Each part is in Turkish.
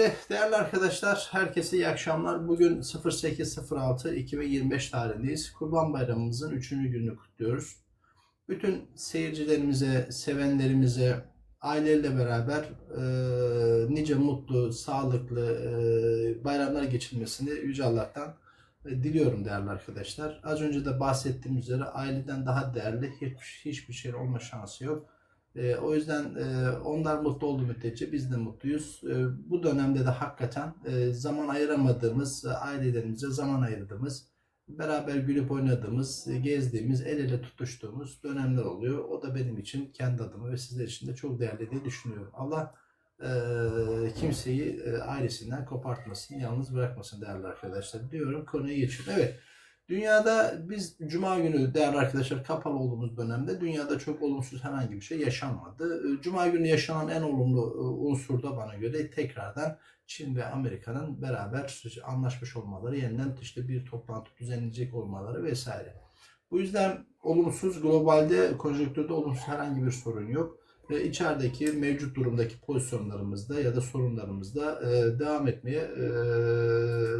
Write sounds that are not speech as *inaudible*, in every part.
Değerli arkadaşlar, herkese iyi akşamlar. Bugün 08.06.2025 tarihindeyiz. Kurban Bayramımızın 3. gününü kutluyoruz. Bütün seyircilerimize, sevenlerimize, aileyle beraber e, nice mutlu, sağlıklı e, bayramlar geçirmesini Yüce Allah'tan e, diliyorum değerli arkadaşlar. Az önce de bahsettiğim üzere aileden daha değerli hiç, hiçbir şey olma şansı yok. E, o yüzden e, onlar mutlu olduğu müddetçe biz de mutluyuz. E, bu dönemde de hakikaten e, zaman ayıramadığımız, e, ailelerimize zaman ayırdığımız, beraber gülüp oynadığımız, e, gezdiğimiz, el ele tutuştuğumuz dönemler oluyor. O da benim için kendi adıma ve sizler için de çok değerli diye düşünüyorum. Allah e, kimseyi e, ailesinden kopartmasın, yalnız bırakmasın değerli arkadaşlar diyorum. Konuya geçiyorum. Evet. Dünyada biz Cuma günü değerli arkadaşlar kapalı olduğumuz dönemde dünyada çok olumsuz herhangi bir şey yaşanmadı. Ee, Cuma günü yaşanan en olumlu e, unsur da bana göre tekrardan Çin ve Amerika'nın beraber anlaşmış olmaları, yeniden işte bir toplantı düzenleyecek olmaları vesaire. Bu yüzden olumsuz globalde konjonktürde olumsuz herhangi bir sorun yok. Ve içerideki mevcut durumdaki pozisyonlarımızda ya da sorunlarımızda e, devam etmeye e,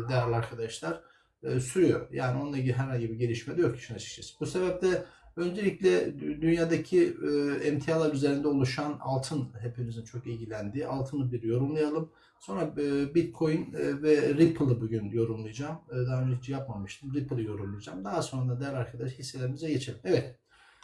değerli arkadaşlar e, sürüyor. Yani onunla ilgili herhangi bir gelişme de yok işin açıkçası. Bu sebeple öncelikle dü- dünyadaki e, emtialar üzerinde oluşan altın hepinizin çok ilgilendiği altını bir yorumlayalım. Sonra e, Bitcoin e, ve Ripple'ı bugün yorumlayacağım. Daha önce hiç yapmamıştım. Ripple'ı yorumlayacağım. Daha sonra da değerli arkadaş hisselerimize geçelim. Evet.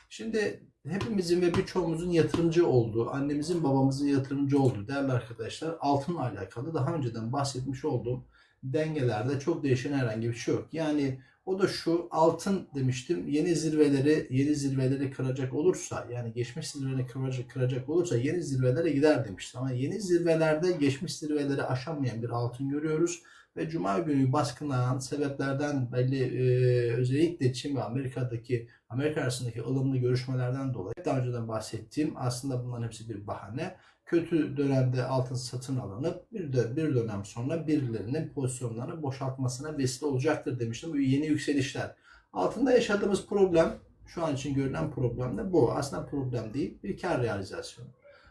Şimdi hepimizin ve birçoğumuzun yatırımcı olduğu, annemizin babamızın yatırımcı olduğu değerli arkadaşlar altınla alakalı daha önceden bahsetmiş olduğum dengelerde çok değişen herhangi bir şey yok. Yani o da şu altın demiştim yeni zirveleri yeni zirveleri kıracak olursa yani geçmiş zirvelerini kıracak, kıracak olursa yeni zirvelere gider demiştim. Ama yeni zirvelerde geçmiş zirveleri aşamayan bir altın görüyoruz. Ve Cuma günü baskınlanan sebeplerden belli e, özellikle Çin ve Amerika'daki Amerika arasındaki ılımlı görüşmelerden dolayı daha önceden bahsettiğim aslında bunların hepsi bir bahane kötü dönemde altın satın alınıp bir, de, bir dönem sonra birilerinin pozisyonlarını boşaltmasına vesile olacaktır demiştim. Bu yeni yükselişler. Altında yaşadığımız problem, şu an için görülen problem de bu. Aslında problem değil, bir kar realizasyonu.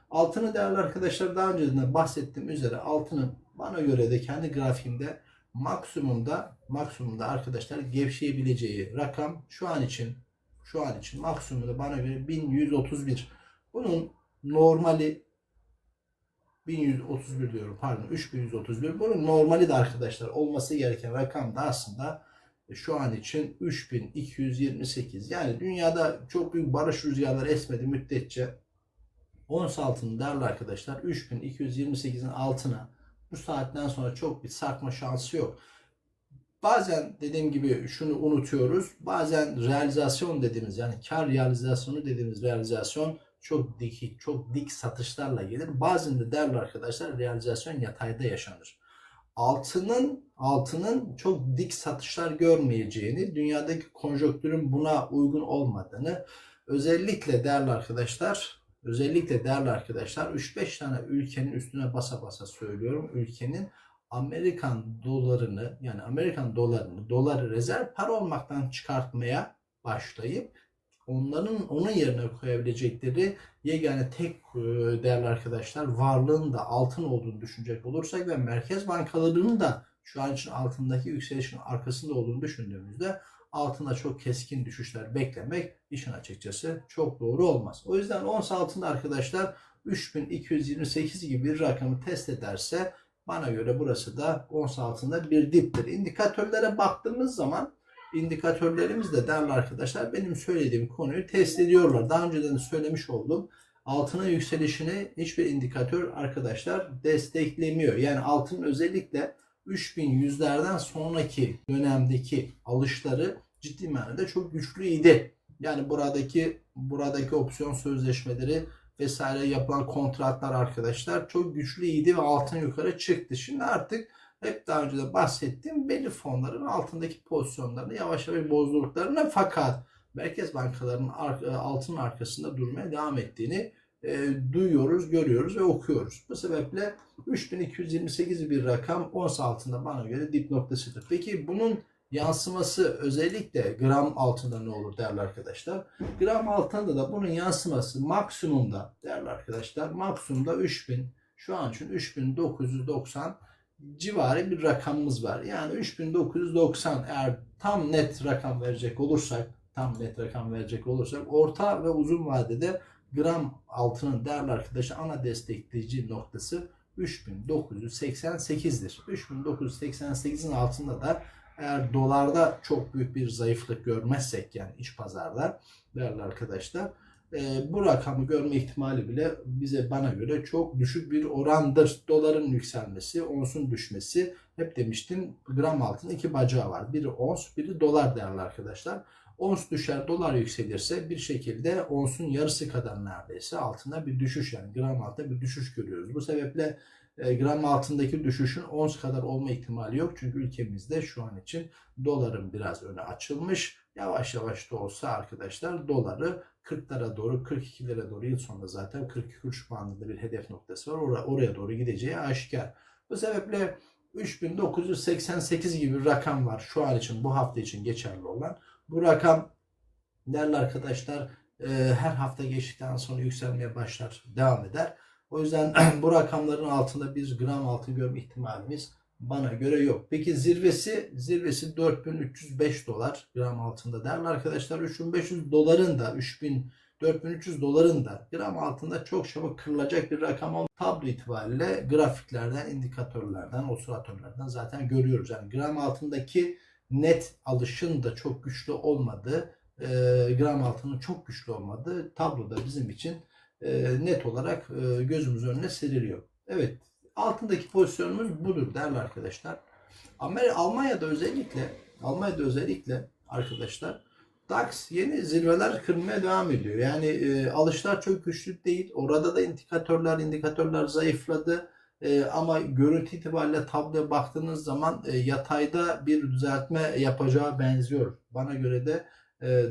Altını değerli arkadaşlar daha önceden de bahsettiğim üzere altının bana göre de kendi grafiğimde maksimumda maksimumda arkadaşlar gevşeyebileceği rakam şu an için şu an için maksimumda bana göre 1131. Bunun normali 1131 diyorum pardon 3131. Bunun normali de arkadaşlar olması gereken rakam da aslında e, şu an için 3228. Yani dünyada çok büyük barış rüzgarları esmedi müddetçe ons altının değerli arkadaşlar 3228'in altına bu saatten sonra çok bir sarkma şansı yok. Bazen dediğim gibi şunu unutuyoruz. Bazen realizasyon dediğimiz yani kar realizasyonu dediğimiz realizasyon çok dik, çok dik satışlarla gelir. Bazen de değerli arkadaşlar realizasyon yatayda yaşanır. Altının altının çok dik satışlar görmeyeceğini, dünyadaki konjonktürün buna uygun olmadığını özellikle değerli arkadaşlar, özellikle değerli arkadaşlar 3-5 tane ülkenin üstüne basa basa söylüyorum. Ülkenin Amerikan dolarını yani Amerikan dolarını doları rezerv para olmaktan çıkartmaya başlayıp onların onun yerine koyabilecekleri yegane tek e, değerli arkadaşlar varlığın da altın olduğunu düşünecek olursak ve merkez bankalarının da şu an için altındaki yükselişin arkasında olduğunu düşündüğümüzde altında çok keskin düşüşler beklemek işin açıkçası çok doğru olmaz. O yüzden ons altında arkadaşlar 3228 gibi bir rakamı test ederse bana göre burası da ons altında bir diptir. İndikatörlere baktığımız zaman indikatörlerimiz de değerli arkadaşlar benim söylediğim konuyu test ediyorlar. Daha önceden de söylemiş oldum. Altının yükselişini hiçbir indikatör arkadaşlar desteklemiyor. Yani altının özellikle 3100'lerden sonraki dönemdeki alışları ciddi manada çok güçlüydi. Yani buradaki buradaki opsiyon sözleşmeleri vesaire yapılan kontratlar arkadaşlar çok güçlüydi ve altın yukarı çıktı. Şimdi artık hep daha önce de bahsettiğim belli fonların altındaki pozisyonlarını yavaş yavaş bozdurduklarını fakat merkez bankalarının altın arkasında durmaya devam ettiğini e, duyuyoruz, görüyoruz ve okuyoruz. Bu sebeple 3228 bir rakam ons altında bana göre dip noktasıdır. Peki bunun yansıması özellikle gram altında ne olur değerli arkadaşlar? Gram altında da bunun yansıması maksimumda değerli arkadaşlar maksimumda 3000 şu an için 3990 civarı bir rakamımız var. Yani 3990 eğer tam net rakam verecek olursak, tam net rakam verecek olursak orta ve uzun vadede gram altının değerli arkadaşlar ana destekleyici noktası 3988'dir. 3988'in altında da eğer dolarda çok büyük bir zayıflık görmezsek yani iç pazarda değerli arkadaşlar e, bu rakamı görme ihtimali bile bize bana göre çok düşük bir orandır. Doların yükselmesi, onsun düşmesi hep demiştim gram altın iki bacağı var. Biri ons, biri dolar değerli arkadaşlar. Ons düşer, dolar yükselirse bir şekilde onsun yarısı kadar neredeyse altında bir düşüş yani gram altında bir düşüş görüyoruz. Bu sebeple gram altındaki düşüşün ons kadar olma ihtimali yok. Çünkü ülkemizde şu an için doların biraz öne açılmış. Yavaş yavaş da olsa arkadaşlar doları 40'lara doğru 42'lere doğru yıl sonunda zaten 42 kuruş bandında bir hedef noktası var. Oraya, oraya doğru gideceği aşikar. Bu sebeple 3988 gibi bir rakam var şu an için bu hafta için geçerli olan. Bu rakam değerli arkadaşlar e, her hafta geçtikten sonra yükselmeye başlar, devam eder. O yüzden *clears throat* bu rakamların altında biz gram altın görme ihtimalimiz bana göre yok. Peki zirvesi zirvesi 4305 dolar gram altında değerli arkadaşlar 3500 doların da 3000 4300 doların da gram altında çok çabuk kırılacak bir rakam oldu. Tablo itibariyle grafiklerden, indikatörlerden, osilatörlerden zaten görüyoruz. Yani gram altındaki net alışın da çok güçlü olmadığı, e, gram altının çok güçlü olmadığı tabloda bizim için e, net olarak e, gözümüz önüne seriliyor. Evet, altındaki pozisyonumuz budur değerli arkadaşlar. Amer Almanya'da özellikle Almanya'da özellikle arkadaşlar DAX yeni zirveler kırmaya devam ediyor. Yani e, alışlar çok güçlü değil. Orada da indikatörler indikatörler zayıfladı. E, ama görüntü itibariyle tabloya baktığınız zaman e, yatayda bir düzeltme yapacağı benziyor. Bana göre de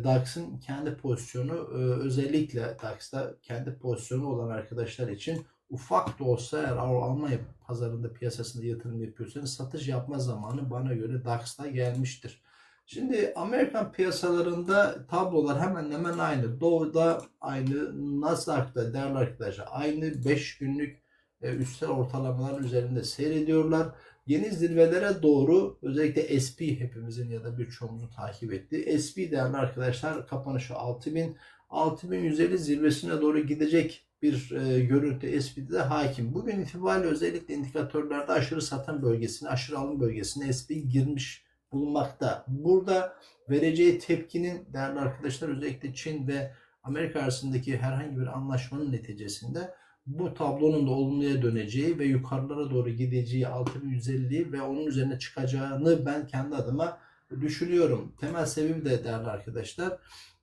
DAX'ın kendi pozisyonu özellikle DAX'ta kendi pozisyonu olan arkadaşlar için ufak da olsa eğer Almanya pazarında piyasasında yatırım yapıyorsanız satış yapma zamanı bana göre DAX'ta gelmiştir. Şimdi Amerikan piyasalarında tablolar hemen hemen aynı. Doğu'da aynı, Nasdaq'ta değerli arkadaşlar aynı 5 günlük üstel ortalamaların üzerinde seyrediyorlar. Yeni zirvelere doğru özellikle SP hepimizin ya da birçoğumuzun takip ettiği SP değerli arkadaşlar kapanışı 6000 6150 zirvesine doğru gidecek bir e, görüntü SP'de hakim. Bugün itibariyle özellikle indikatörlerde aşırı satan bölgesine, aşırı alım bölgesine SP girmiş bulunmakta. Burada vereceği tepkinin değerli arkadaşlar özellikle Çin ve Amerika arasındaki herhangi bir anlaşmanın neticesinde bu tablonun da olumluya döneceği ve yukarılara doğru gideceği 6150 ve onun üzerine çıkacağını ben kendi adıma düşünüyorum. Temel sebebi de değerli arkadaşlar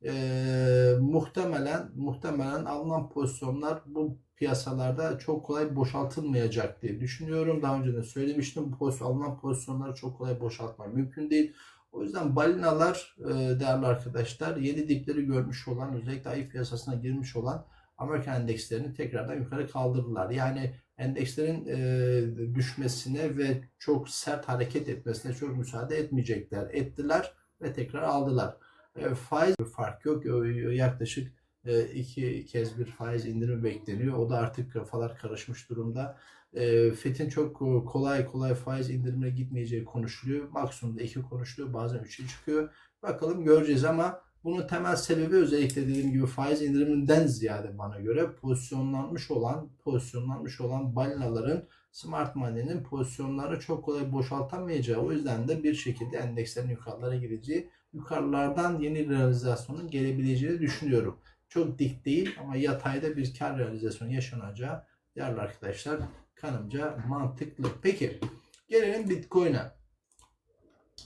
e, muhtemelen muhtemelen alınan pozisyonlar bu piyasalarda çok kolay boşaltılmayacak diye düşünüyorum. Daha önce de söylemiştim bu pozisyon, alınan pozisyonları çok kolay boşaltmak mümkün değil. O yüzden balinalar e, değerli arkadaşlar yeni dipleri görmüş olan özellikle ayı piyasasına girmiş olan Amerikan endekslerini tekrardan yukarı kaldırdılar. Yani endekslerin e, düşmesine ve çok sert hareket etmesine çok müsaade etmeyecekler. Ettiler ve tekrar aldılar. E, faiz fark yok. Yaklaşık e, iki kez bir faiz indirimi bekleniyor. O da artık kafalar karışmış durumda. E, FED'in çok kolay kolay faiz indirimine gitmeyeceği konuşuluyor. Maksimumda iki konuşuluyor. Bazen üçe çıkıyor. Bakalım göreceğiz ama bunun temel sebebi özellikle dediğim gibi faiz indiriminden ziyade bana göre pozisyonlanmış olan pozisyonlanmış olan balinaların smart money'nin pozisyonları çok kolay boşaltamayacağı o yüzden de bir şekilde endekslerin yukarılara gideceği yukarılardan yeni realizasyonun gelebileceğini düşünüyorum. Çok dik değil ama yatayda bir kar realizasyonu yaşanacağı değerli arkadaşlar kanımca mantıklı. Peki gelelim Bitcoin'e.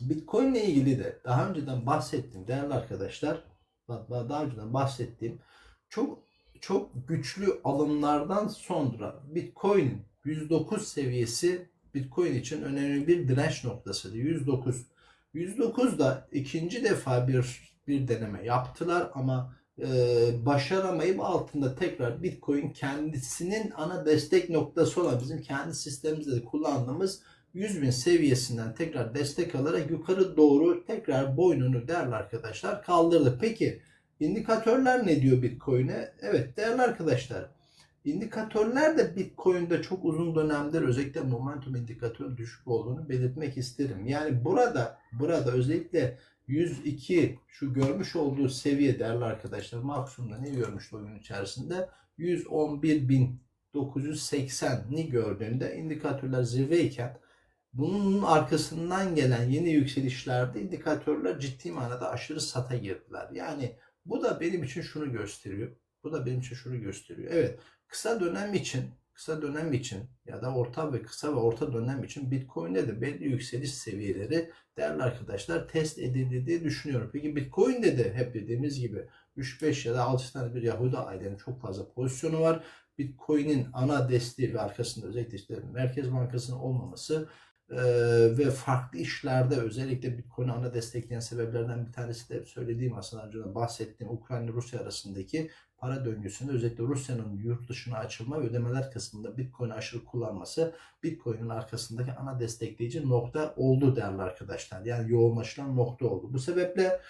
Bitcoin ile ilgili de daha önceden bahsettiğim değerli arkadaşlar daha önceden bahsettiğim çok çok güçlü alımlardan sonra Bitcoin'in 109 seviyesi Bitcoin için önemli bir direnç noktasıydı. 109 109'da ikinci defa bir bir deneme yaptılar ama e, başaramayıp altında tekrar Bitcoin kendisinin ana destek noktası olan bizim kendi sistemimizde de kullandığımız 100 bin seviyesinden tekrar destek alarak yukarı doğru tekrar boynunu değerli arkadaşlar kaldırdı. Peki indikatörler ne diyor Bitcoin'e? Evet değerli arkadaşlar indikatörler de Bitcoin'de çok uzun dönemdir özellikle momentum indikatörün düşük olduğunu belirtmek isterim. Yani burada burada özellikle 102 şu görmüş olduğu seviye değerli arkadaşlar maksimumda ne görmüştü oyun içerisinde? 111.980'ni gördüğünde indikatörler zirveyken bunun arkasından gelen yeni yükselişlerde indikatörler ciddi manada aşırı sata girdiler. Yani bu da benim için şunu gösteriyor. Bu da benim için şunu gösteriyor. Evet kısa dönem için kısa dönem için ya da orta ve kısa ve orta dönem için Bitcoin'de de belli yükseliş seviyeleri değerli arkadaşlar test edildi diye düşünüyorum. Peki Bitcoin'de de hep dediğimiz gibi 3-5 ya da 6 tane bir Yahudi ailenin çok fazla pozisyonu var. Bitcoin'in ana desteği ve arkasında özellikle işte Merkez Bankası'nın olmaması e, ve farklı işlerde özellikle Bitcoin'i ana destekleyen sebeplerden bir tanesi de söylediğim aslında önceden bahsettiğim Ukrayna Rusya arasındaki para döngüsünde özellikle Rusya'nın yurt dışına açılma ve ödemeler kısmında Bitcoin'i aşırı kullanması Bitcoin'in arkasındaki ana destekleyici nokta oldu değerli arkadaşlar. Yani yoğunlaşılan nokta oldu. Bu sebeple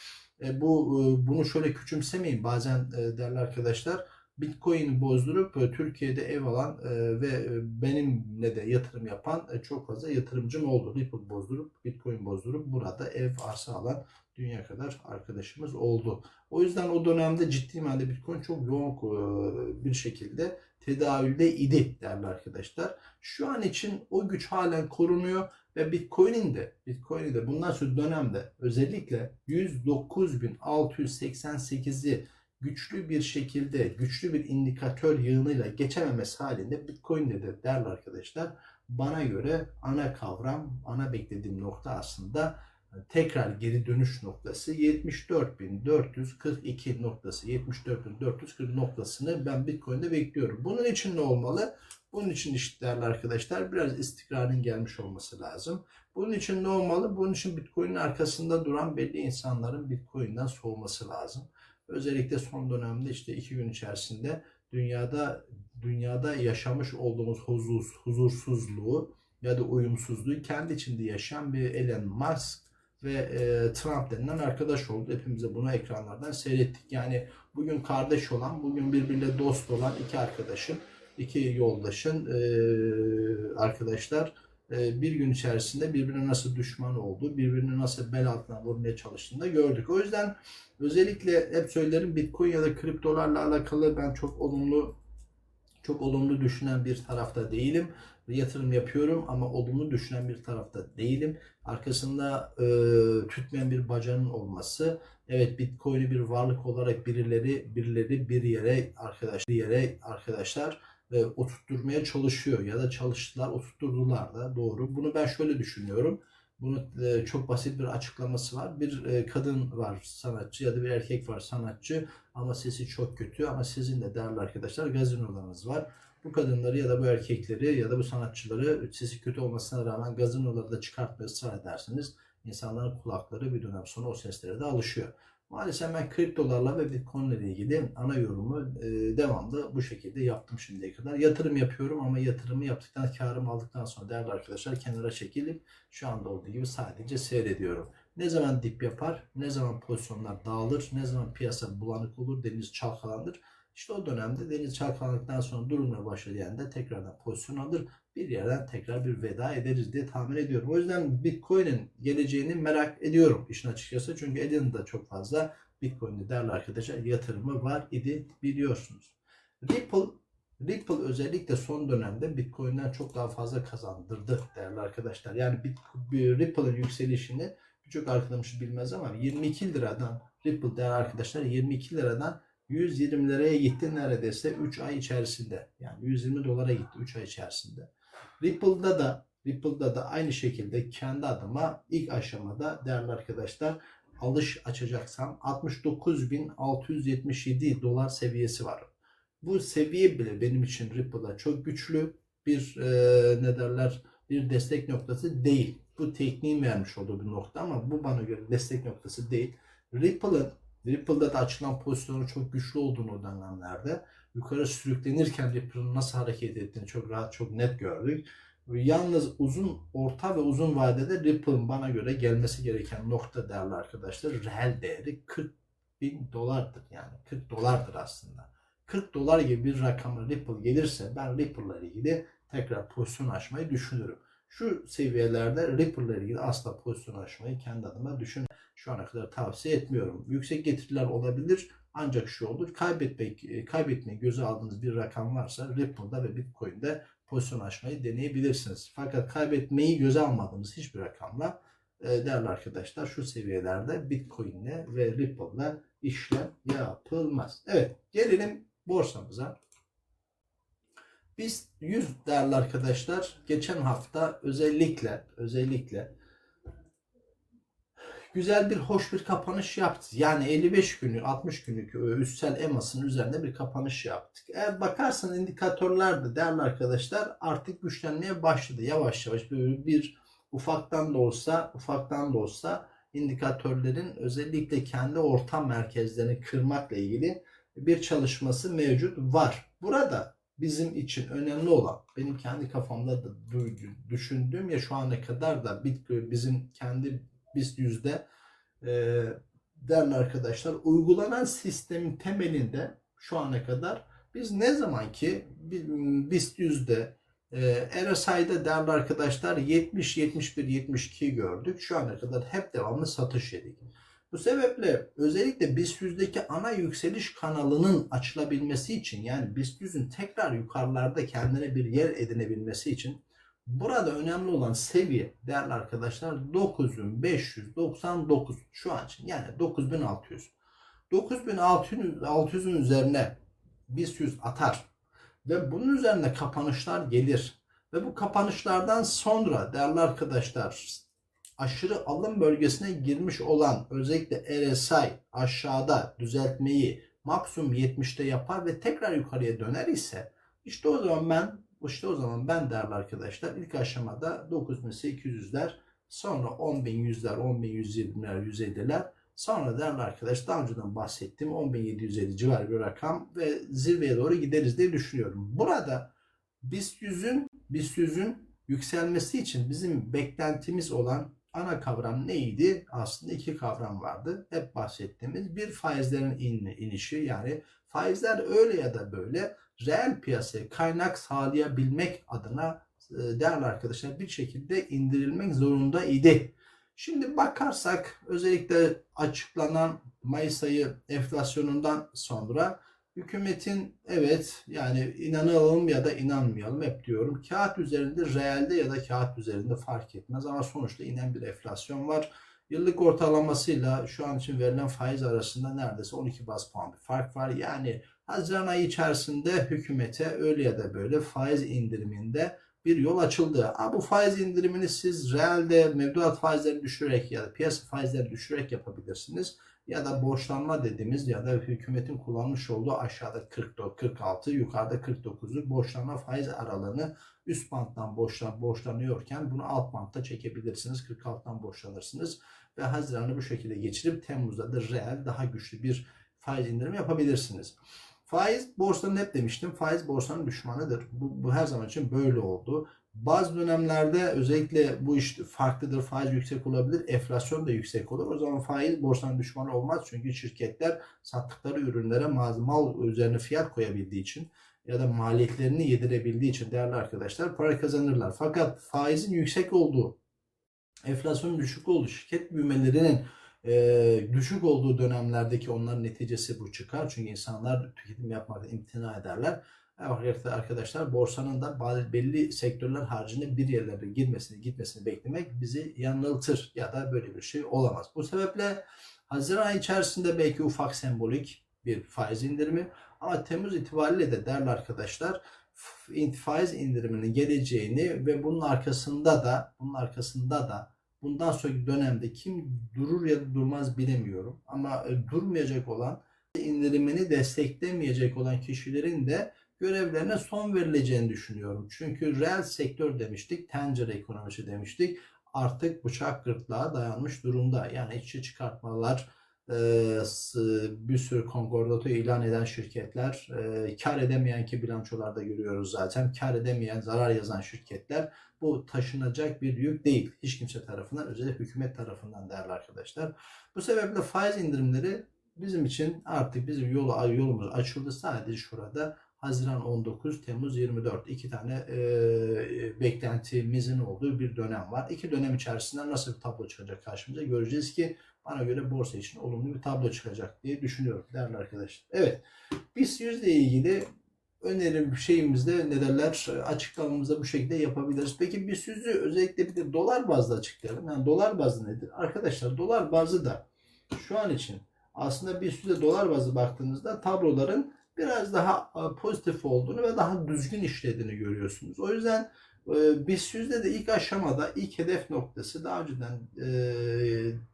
e, bu e, bunu şöyle küçümsemeyin. Bazen e, değerli arkadaşlar Bitcoin'i bozdurup e, Türkiye'de ev alan e, ve e, benimle de yatırım yapan çok fazla yatırımcım oldu. Ripple bozdurup, Bitcoin bozdurup burada ev arsa alan dünya kadar arkadaşımız oldu. O yüzden o dönemde ciddi manada Bitcoin çok yoğun bir şekilde tedavülde idi değerli arkadaşlar. Şu an için o güç halen korunuyor ve Bitcoin'in de Bitcoin'in de bundan sonra dönemde özellikle 109.688'i güçlü bir şekilde güçlü bir indikatör yığınıyla geçememesi halinde Bitcoin'de de değerli arkadaşlar bana göre ana kavram, ana beklediğim nokta aslında tekrar geri dönüş noktası 74.442 noktası 74.440 noktasını ben Bitcoin'de bekliyorum. Bunun için ne olmalı? Bunun için işte değerli arkadaşlar biraz istikrarın gelmiş olması lazım. Bunun için ne olmalı? Bunun için Bitcoin'in arkasında duran belli insanların Bitcoin'den soğuması lazım. Özellikle son dönemde işte iki gün içerisinde dünyada dünyada yaşamış olduğumuz huzur, huzursuzluğu ya da uyumsuzluğu kendi içinde yaşayan bir Elon Musk ve e, Trump denilen arkadaş oldu. Hepimize bunu ekranlardan seyrettik. Yani bugün kardeş olan, bugün birbiriyle dost olan iki arkadaşın, iki yoldaşın e, arkadaşlar bir gün içerisinde birbirine nasıl düşman oldu, birbirini nasıl bel altına vurmaya çalıştığını da gördük. O yüzden özellikle hep söylerim Bitcoin ya da kriptolarla alakalı ben çok olumlu çok olumlu düşünen bir tarafta değilim. Yatırım yapıyorum ama olumlu düşünen bir tarafta değilim. Arkasında e, tütmeyen bir bacanın olması. Evet Bitcoin'i bir varlık olarak birileri birileri bir yere arkadaş bir yere arkadaşlar e, oturtturmaya çalışıyor ya da çalıştılar oturtturdular da doğru. Bunu ben şöyle düşünüyorum. Bunun e, çok basit bir açıklaması var. Bir e, kadın var sanatçı ya da bir erkek var sanatçı ama sesi çok kötü ama sizin de değerli arkadaşlar gazinolarınız var. Bu kadınları ya da bu erkekleri ya da bu sanatçıları sesi kötü olmasına rağmen gazinolarda çıkartmaya ısrar edersiniz. İnsanların kulakları bir dönem sonra o seslere de alışıyor. Maalesef ben kriptolarla ve bitcoin ile ilgili ana yorumu e, devamlı bu şekilde yaptım şimdiye kadar. Yatırım yapıyorum ama yatırımı yaptıktan karımı aldıktan sonra değerli arkadaşlar kenara çekilip şu anda olduğu gibi sadece seyrediyorum. Ne zaman dip yapar, ne zaman pozisyonlar dağılır, ne zaman piyasa bulanık olur, deniz çalkalanır. İşte o dönemde deniz çalkalandıktan sonra durumlar başlayan da tekrardan pozisyon alır. Bir yerden tekrar bir veda ederiz diye tahmin ediyorum. O yüzden Bitcoin'in geleceğini merak ediyorum işin açıkçası. Çünkü elinde de çok fazla Bitcoin'de değerli arkadaşlar yatırımı var idi biliyorsunuz. Ripple Ripple özellikle son dönemde Bitcoin'den çok daha fazla kazandırdı değerli arkadaşlar. Yani Ripple'ın yükselişini birçok arkadaşımız bilmez ama 22 liradan Ripple değerli arkadaşlar 22 liradan 120 liraya gitti neredeyse 3 ay içerisinde. Yani 120 dolara gitti 3 ay içerisinde. Ripple'da da Ripple'da da aynı şekilde kendi adıma ilk aşamada değerli arkadaşlar alış açacaksam 69.677 dolar seviyesi var. Bu seviye bile benim için Ripple'a çok güçlü bir e, ne derler bir destek noktası değil. Bu tekniğin vermiş olduğu bir nokta ama bu bana göre destek noktası değil. Ripple'ın Ripple'da da açılan pozisyonu çok güçlü olduğunu o dönemlerde yukarı sürüklenirken Ripple'ın nasıl hareket ettiğini çok rahat çok net gördük. Yalnız uzun, orta ve uzun vadede Ripple'ın bana göre gelmesi gereken nokta değerli arkadaşlar reel değeri 40 bin dolardır yani 40 dolardır aslında. 40 dolar gibi bir rakama Ripple gelirse ben Ripple'la ilgili tekrar pozisyon açmayı düşünürüm. Şu seviyelerde Ripple'la ilgili asla pozisyon açmayı kendi adıma düşün. Şu ana kadar tavsiye etmiyorum. Yüksek getiriler olabilir ancak şu olur. Kaybetmek, e, kaybetmeyi göze aldığınız bir rakam varsa Ripple'da ve Bitcoin'de pozisyon açmayı deneyebilirsiniz. Fakat kaybetmeyi göze almadığınız hiçbir rakamla e, değerli arkadaşlar şu seviyelerde Bitcoin'le ve Ripple'la işlem yapılmaz. Evet gelelim borsamıza. Biz 100 değerli arkadaşlar geçen hafta özellikle özellikle güzel bir hoş bir kapanış yaptı. Yani 55 günlük 60 günlük e, üstsel EMA'sının üzerinde bir kapanış yaptık. Eğer bakarsan indikatörler de değerli arkadaşlar artık güçlenmeye başladı. Yavaş yavaş böyle bir ufaktan da olsa ufaktan da olsa indikatörlerin özellikle kendi ortam merkezlerini kırmakla ilgili bir çalışması mevcut var. Burada bizim için önemli olan benim kendi kafamda da düşündüğüm ya şu ana kadar da bizim kendi BIST yüzde e, arkadaşlar uygulanan sistemin temelinde şu ana kadar biz ne zaman ki bi- BIST yüzde e, RSI'de değerli arkadaşlar 70, 71, 72 gördük. Şu ana kadar hep devamlı satış yedik. Bu sebeple özellikle BIST 100'deki ana yükseliş kanalının açılabilmesi için yani BIST 100'ün tekrar yukarılarda kendine bir yer edinebilmesi için burada önemli olan seviye değerli arkadaşlar 9599 şu an için yani 9600. 9600'ün üzerine BIST 100 atar ve bunun üzerine kapanışlar gelir. Ve bu kapanışlardan sonra değerli arkadaşlar aşırı alım bölgesine girmiş olan özellikle RSI aşağıda düzeltmeyi maksimum 70'te yapar ve tekrar yukarıya döner ise işte o zaman ben işte o zaman ben değerli arkadaşlar ilk aşamada 9800'ler sonra 10100'ler 10120'ler 150'ler sonra değerli arkadaşlar daha önceden bahsettiğim 10750 civarı bir rakam ve zirveye doğru gideriz diye düşünüyorum. Burada BIST 100'ün BIST 100'ün yükselmesi için bizim beklentimiz olan ana kavram neydi? Aslında iki kavram vardı. Hep bahsettiğimiz bir faizlerin in, inişi yani faizler öyle ya da böyle reel piyasaya kaynak sağlayabilmek adına e, değerli arkadaşlar bir şekilde indirilmek zorunda idi. Şimdi bakarsak özellikle açıklanan Mayıs ayı enflasyonundan sonra hükümetin evet yani inanalım ya da inanmayalım hep diyorum. Kağıt üzerinde reelde ya da kağıt üzerinde fark etmez ama sonuçta inen bir enflasyon var. Yıllık ortalamasıyla şu an için verilen faiz arasında neredeyse 12 bas puan bir fark var. Yani Haziran ayı içerisinde hükümete öyle ya da böyle faiz indiriminde bir yol açıldı. Ha, bu faiz indirimini siz realde mevduat faizleri düşürerek ya da piyasa faizleri düşürerek yapabilirsiniz. Ya da borçlanma dediğimiz ya da hükümetin kullanmış olduğu aşağıda 44, 46, yukarıda 49'luk borçlanma faiz aralığını üst banttan borçlan, borçlanıyorken bunu alt bantta çekebilirsiniz. 46'dan borçlanırsınız ve Haziran'ı bu şekilde geçirip Temmuz'da da reel daha güçlü bir faiz indirimi yapabilirsiniz. Faiz borsanın hep demiştim. Faiz borsanın düşmanıdır. Bu, bu her zaman için böyle oldu. Bazı dönemlerde özellikle bu iş farklıdır. Faiz yüksek olabilir. Enflasyon da yüksek olur. O zaman faiz borsanın düşmanı olmaz. Çünkü şirketler sattıkları ürünlere mal, mal üzerine fiyat koyabildiği için ya da maliyetlerini yedirebildiği için değerli arkadaşlar para kazanırlar. Fakat faizin yüksek olduğu, enflasyonun düşük olduğu, şirket büyümelerinin e, düşük olduğu dönemlerdeki onların neticesi bu çıkar. Çünkü insanlar tüketim yapmaktan imtina ederler. Arkadaşlar borsanın da belli sektörler haricinde bir yerlere girmesini gitmesini beklemek bizi yanıltır ya da böyle bir şey olamaz. Bu sebeple Haziran içerisinde belki ufak sembolik bir faiz indirimi ama Temmuz itibariyle de değerli arkadaşlar faiz indiriminin geleceğini ve bunun arkasında da bunun arkasında da bundan sonraki dönemde kim durur ya da durmaz bilemiyorum. Ama e, durmayacak olan indirimini desteklemeyecek olan kişilerin de görevlerine son verileceğini düşünüyorum. Çünkü reel sektör demiştik, tencere ekonomisi demiştik. Artık bıçak gırtlağa dayanmış durumda. Yani işçi çıkartmalar, e, bir sürü konkordato ilan eden şirketler, e, kar edemeyen ki bilançolarda görüyoruz zaten, kar edemeyen, zarar yazan şirketler bu taşınacak bir yük değil. Hiç kimse tarafından, özellikle hükümet tarafından değerli arkadaşlar. Bu sebeple faiz indirimleri bizim için artık bizim yolu yolumuz açıldı. Sadece şurada Haziran 19, Temmuz 24 iki tane e, beklentimizin olduğu bir dönem var. İki dönem içerisinde nasıl bir tablo çıkacak karşımıza göreceğiz ki bana göre borsa için olumlu bir tablo çıkacak diye düşünüyorum değerli arkadaşlar. Evet, BIST yüzle ilgili önerim şeyimizde ne derler açıklamamızda bu şekilde yapabiliriz. Peki BIST yüzü özellikle bir de dolar bazlı açıklayalım. Yani dolar bazlı nedir? Arkadaşlar dolar bazlı da şu an için aslında BIST yüzde dolar bazlı baktığınızda tabloların biraz daha e, pozitif olduğunu ve daha düzgün işlediğini görüyorsunuz. O yüzden BIST yüzde de ilk aşamada ilk hedef noktası daha önceden e,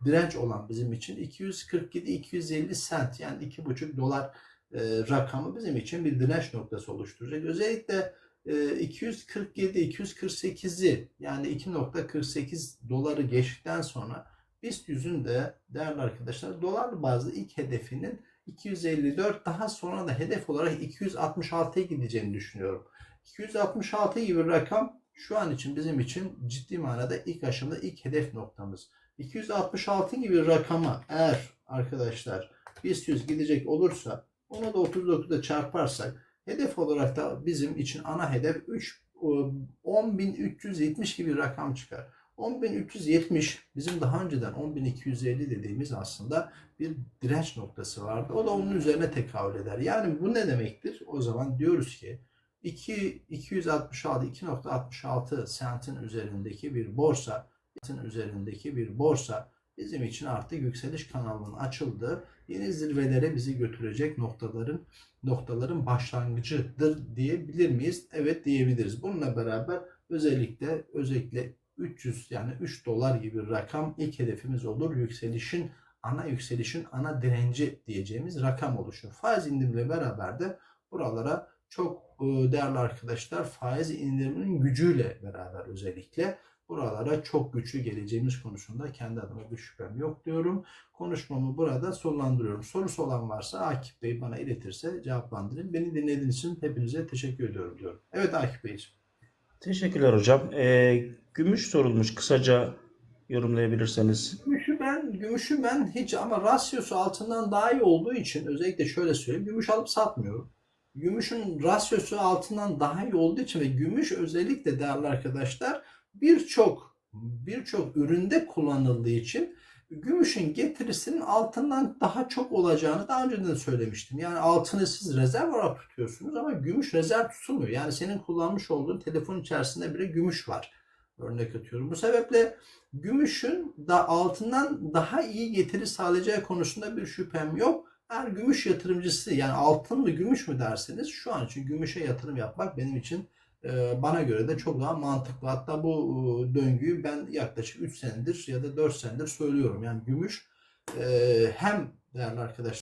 direnç olan bizim için 247-250 sent yani 2,5 dolar e, rakamı bizim için bir direnç noktası oluşturacak. Özellikle e, 247-248'i yani 2.48 doları geçtikten sonra BIST yüzünde değerli arkadaşlar dolar bazlı ilk hedefinin 254 daha sonra da hedef olarak 266'ya gideceğini düşünüyorum. 266 gibi bir rakam şu an için bizim için ciddi manada ilk aşamada ilk hedef noktamız. 266 gibi rakama eğer arkadaşlar BIST 100 gidecek olursa onu da 39'da çarparsak hedef olarak da bizim için ana hedef 3 10.370 gibi bir rakam çıkar. 10.370 bizim daha önceden 10.250 dediğimiz aslında bir direnç noktası vardı. O da onun üzerine tekabül eder. Yani bu ne demektir? O zaman diyoruz ki 2 266 2.66 sentin üzerindeki bir borsa üzerindeki bir borsa bizim için artık yükseliş kanalının açıldığı yeni zirvelere bizi götürecek noktaların noktaların başlangıcıdır diyebilir miyiz? Evet diyebiliriz. Bununla beraber özellikle özellikle 300 yani 3 dolar gibi rakam ilk hedefimiz olur. Yükselişin ana yükselişin ana direnci diyeceğimiz rakam oluşur. Faiz indirimle beraber de buralara çok e, değerli arkadaşlar faiz indiriminin gücüyle beraber özellikle buralara çok güçlü geleceğimiz konusunda kendi adıma bir şüphem yok diyorum. Konuşmamı burada sonlandırıyorum. Sorusu olan varsa Akif Bey bana iletirse cevaplandırayım. Beni dinlediğiniz için hepinize teşekkür ediyorum diyorum. Evet Akif Beyciğim. Teşekkürler hocam. Ee, gümüş sorulmuş. Kısaca yorumlayabilirseniz. Gümüşü ben, gümüşü ben hiç ama rasyosu altından daha iyi olduğu için özellikle şöyle söyleyeyim. Gümüş alıp satmıyorum. Gümüşün rasyosu altından daha iyi olduğu için ve gümüş özellikle değerli arkadaşlar birçok birçok üründe kullanıldığı için gümüşün getirisinin altından daha çok olacağını daha önceden söylemiştim. Yani altını siz rezerv olarak tutuyorsunuz ama gümüş rezerv tutulmuyor. Yani senin kullanmış olduğun telefon içerisinde bile gümüş var. Örnek atıyorum. Bu sebeple gümüşün da altından daha iyi getiri sağlayacağı konusunda bir şüphem yok. Eğer gümüş yatırımcısı yani altın mı gümüş mü derseniz şu an için gümüşe yatırım yapmak benim için e, bana göre de çok daha mantıklı. Hatta bu e, döngüyü ben yaklaşık 3 senedir ya da 4 senedir söylüyorum. Yani gümüş e, hem değerli arkadaşlar